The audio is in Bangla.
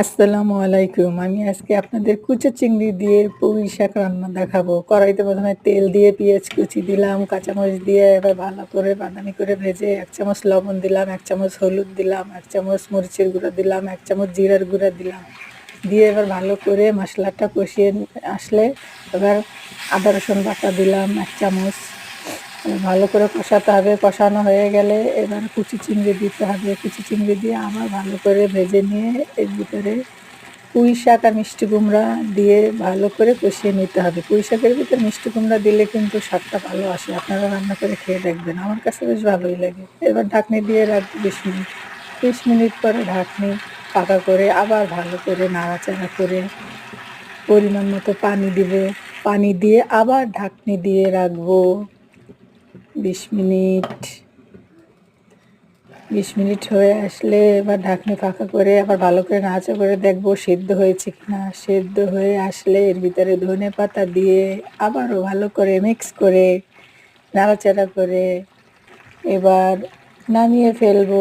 আসসালামু আলাইকুম। আমি আজকে আপনাদের কুচো চিংড়ি দিয়ে পুঁই শাক রান্না দেখাবো। কড়াইতে প্রথমে তেল দিয়ে পেঁয়াজ কুচি দিলাম, কাঁচামরিচ দিয়ে এবার ভালো করে বাদামি করে ভেজে এক চামচ লবণ দিলাম, এক চামচ হলুদ দিলাম, এক চামচ মরিচের গুঁড়ো দিলাম, এক চামচ জিরার গুঁড়া দিলাম। দিয়ে এবার ভালো করে মশলাটা কষিয়ে আসলে এবার আদা রসুন বাটা দিলাম, এক চামচ ভালো করে কষাতে হবে, কষানো হয়ে গেলে এবার কুচি চিংড়ি দিতে হবে। কুচি চিংড়ি দিয়ে আবার ভালো করে ভেজে নিয়ে এর ভিতরে পুঁই শাক আর মিষ্টি কুমড়া দিয়ে ভালো করে কষিয়ে নিতে হবে। পুঁই শাকের ভিতরে মিষ্টি কুমড়া দিলে কিন্তু স্বাদটা ভালো আসে। আপনারা রান্না করে খেয়ে দেখবেন। আমার কাছে বেশ ভালোই লাগে। এবার ঢাকনি দিয়ে রাখব বিশ মিনিট। বিশ মিনিট পরে ঢাকনি পাকা করে আবার ভালো করে নাড়াচাড়া করে পরিমাণ মতো পানি দিব। পানি দিয়ে আবার ঢাকনি দিয়ে রাখব। বিশ মিনিট। বিশ মিনিট হয়ে আসলে এবার ঢাকনি ফাঁকা করে আবার ভালো করে নাচা করে দেখব সেদ্ধ হয়েছে কিনা। সেদ্ধ হয়ে আসলে এর ভিতরে ধনে পাতা দিয়ে আবারও ভালো করে মিক্স করে নাড়াচাড়া করে এবার নামিয়ে ফেলব।